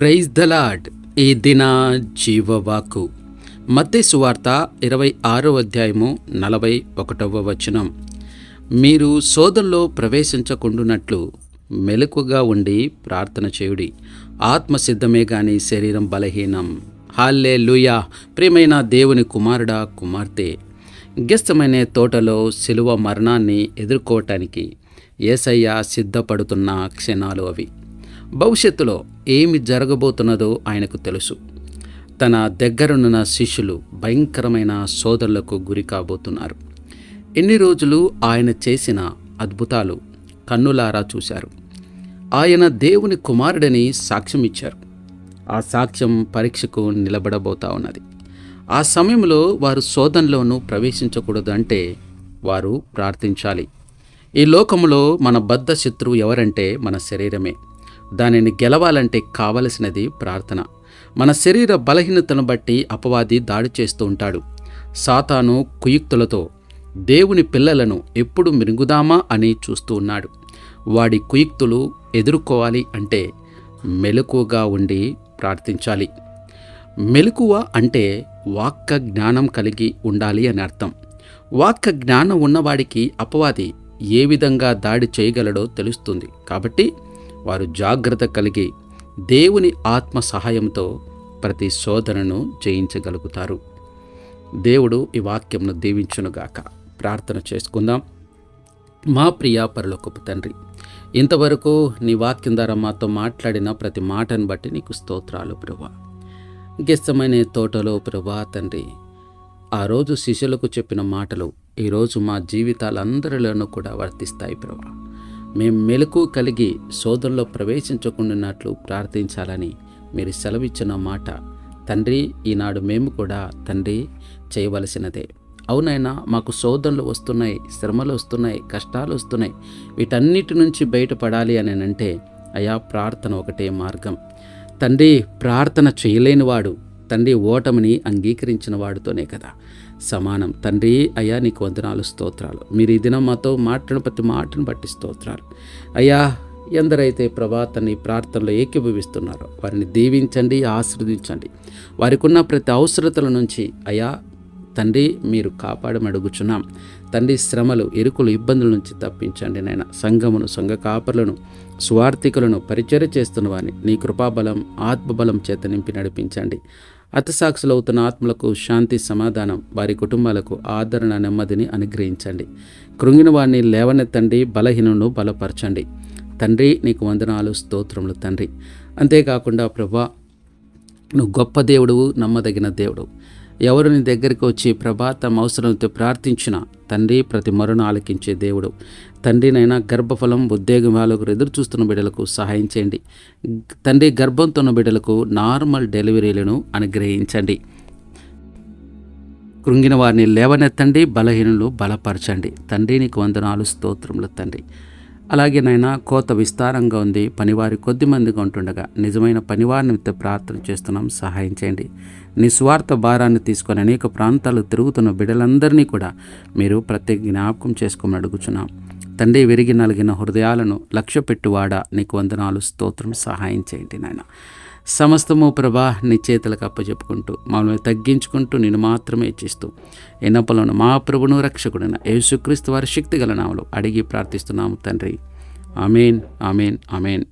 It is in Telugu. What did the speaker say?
ప్రైజ్ ద లాడ్ ఈ దిన జీవవాకు మత్తే సువార్త ఇరవై ఆరో అధ్యాయము నలభై ఒకటవ వచనం. మీరు సోదరులో ప్రవేశించకుండునట్లు మెలకుగా ఉండి ప్రార్థన చేయుడి. ఆత్మ సిద్ధమే గాని శరీరం బలహీనం. హాల్లే లూయా ప్రియమైన దేవుని కుమారుడా కుమార్తె. గ్యస్తమైన తోటలో శిలువ మరణాన్ని ఎదుర్కోవటానికి ఏసయ్య సిద్ధపడుతున్న క్షణాలు అవి. భవిష్యత్తులో ఏమి జరగబోతున్నదో ఆయనకు తెలుసు. తన దగ్గరున్న శిష్యులు భయంకరమైన సోదరులకు గురి కాబోతున్నారు. ఎన్ని రోజులు ఆయన చేసిన అద్భుతాలు కన్నులారా చూశారు. ఆయన దేవుని కుమారుడని సాక్ష్యం ఇచ్చారు. ఆ సాక్ష్యం పరీక్షకు నిలబడబోతా ఉన్నది. ఆ సమయంలో వారు శోధనలోనూ ప్రవేశించకూడదు అంటే వారు ప్రార్థించాలి. ఈ లోకంలో మన బద్ధ శత్రువు ఎవరంటే మన శరీరమే. దానిని గెలవాలంటే కావలసినది ప్రార్థన. మన శరీర బలహీనతను బట్టి అపవాది దాడి చేస్తూ ఉంటాడు. సాతాను కుయుక్తులతో దేవుని పిల్లలను ఎప్పుడు మిరుగుదామా? అని చూస్తూ ఉన్నాడు. వాడి కుయుక్తులు ఎదుర్కోవాలి అంటే మెలకుగా ఉండి ప్రార్థించాలి. మెలకువ అంటే వాక్క జ్ఞానం కలిగి ఉండాలి అని అర్థం. వాక్క జ్ఞానం ఉన్నవాడికి అపవాది ఏ విధంగా దాడి చేయగలడో తెలుస్తుంది. కాబట్టి వారు జాగ్రత్త కలిగి దేవుని ఆత్మ సహాయంతో ప్రతి శోధనను జయించగలుగుతారు. దేవుడు ఈ వాక్యంను దీవించునుగాక ప్రార్థన చేసుకుందాం. మా ప్రియ పరలోకపు తండ్రి ఇంతవరకు నీ వాక్యం ద్వారా మాతో మాట్లాడిన ప్రతి మాటను బట్టి నీకు స్తోత్రాలు ప్రభా గిస్తమైన తోటలో ప్రభా తండ్రి ఆ రోజు శిష్యులకు చెప్పిన మాటలు ఈరోజు మా జీవితాలందరిలోనూ కూడా వర్తిస్తాయి ప్రభా మేము మెలకు కలిగి శోధనలో ప్రవేశించకుండాన్నట్లు ప్రార్థించాలని మీరు సెలవిచ్చిన మాట. తండ్రి ఈనాడు మేము కూడా తండ్రి చేయవలసినదే. అవునైనా మాకు శోధనలు వస్తున్నాయి శ్రమలు వస్తున్నాయి కష్టాలు వస్తున్నాయి. వీటన్నిటి నుంచి బయటపడాలి అని అంటే అయా ప్రార్థన ఒకటే మార్గం. తండ్రి ప్రార్థన చేయలేనివాడు తండ్రి ఓటమిని అంగీకరించిన వాడితోనే కదా. సమానం. తండ్రి అయ్యా నీకు వందనాలు స్తోత్రాలు. మీరు ఈ దినం మాతో మాటను ప్రతి మాటను బట్టి స్తోత్రాలు. అయ్యా ఎందరైతే ప్రభా తన ప్రార్థనలో ఏకీభవిస్తున్నారో వారిని దీవించండి ఆశీర్వదించండి. వారికి ఉన్న ప్రతి అవసరతల నుంచి అయ్యా తండ్రి మీరు కాపాడమడుగుచున్నాం తండ్రి శ్రమలు ఎరుకులు ఇబ్బందుల నుంచి తప్పించండి నాయన. సంఘమును సంఘ కాపర్లను స్వార్థికులను పరిచర్య చేస్తున్న వారిని నీ కృపాబలం ఆత్మబలం చేత నింపి నడిపించండి. అవుతున్న ఆత్మలకు శాంతి సమాధానం వారి కుటుంబాలకు ఆదరణ నెమ్మదిని అనుగ్రహించండి. కృంగిన వారిని లేవనెత్తండి బలహీనను బలపరచండి. తండ్రి నీకు వందనాలు స్తోత్రములు తండ్రి. అంతేకాకుండా ప్రభా నువ్వు గొప్ప దేవుడు నమ్మదగిన దేవుడు ఎవరు నీ దగ్గరికి వచ్చి ప్రభా తమ అవసరంతో ప్రార్థించిన తండ్రి ప్రతి మరును ఆలకించే దేవుడు. తండ్రినైనా గర్భఫలం ఉద్యోగం వాళ్ళకు ఎదురు చూస్తున్న బిడ్డలకు సహాయం చేయండి. తండ్రి గర్భంతో ఉన్న బిడ్డలకు నార్మల్ డెలివరీలను అనుగ్రహించండి. కృంగిన వారిని లేవనెత్తండి బలహీనులు బలపరచండి. తండ్రి నీకు వందనాలు స్తోత్రములు తండ్రి. అలాగే నాయన కోత విస్తారంగా ఉంది. పనివారి కొద్ది మందిగా ఉంటుండగా నిజమైన పనివారిని ప్రార్థన చేస్తున్నాం. సహాయం చేయండి. నిస్వార్థ భారాన్ని తీసుకొని అనేక ప్రాంతాలు తిరుగుతున్న బిడ్డలందరినీ కూడా మీరు ప్రత్యేక జ్ఞాపకం చేసుకోమని అడుగుచున్నాం. తండ్రి విరిగి నలిగిన హృదయాలను లక్ష్య పెట్టువాడా నీకు వందనాలు స్తోత్రం సహాయం చేయండి నాయన. సమస్తము ప్రభా నీ చేతులకు అప్పచెప్పుకుంటూ మమ్మల్ని తగ్గించుకుంటూ నేను మాత్రమే ఇచ్చిస్తూ ఎన్నపలను మా ప్రభును రక్షకుడైన యేసుక్రీస్తు వారి శక్తి గల నామలు అడిగి ప్రార్థిస్తున్నాము తండ్రి. Amen amen amen.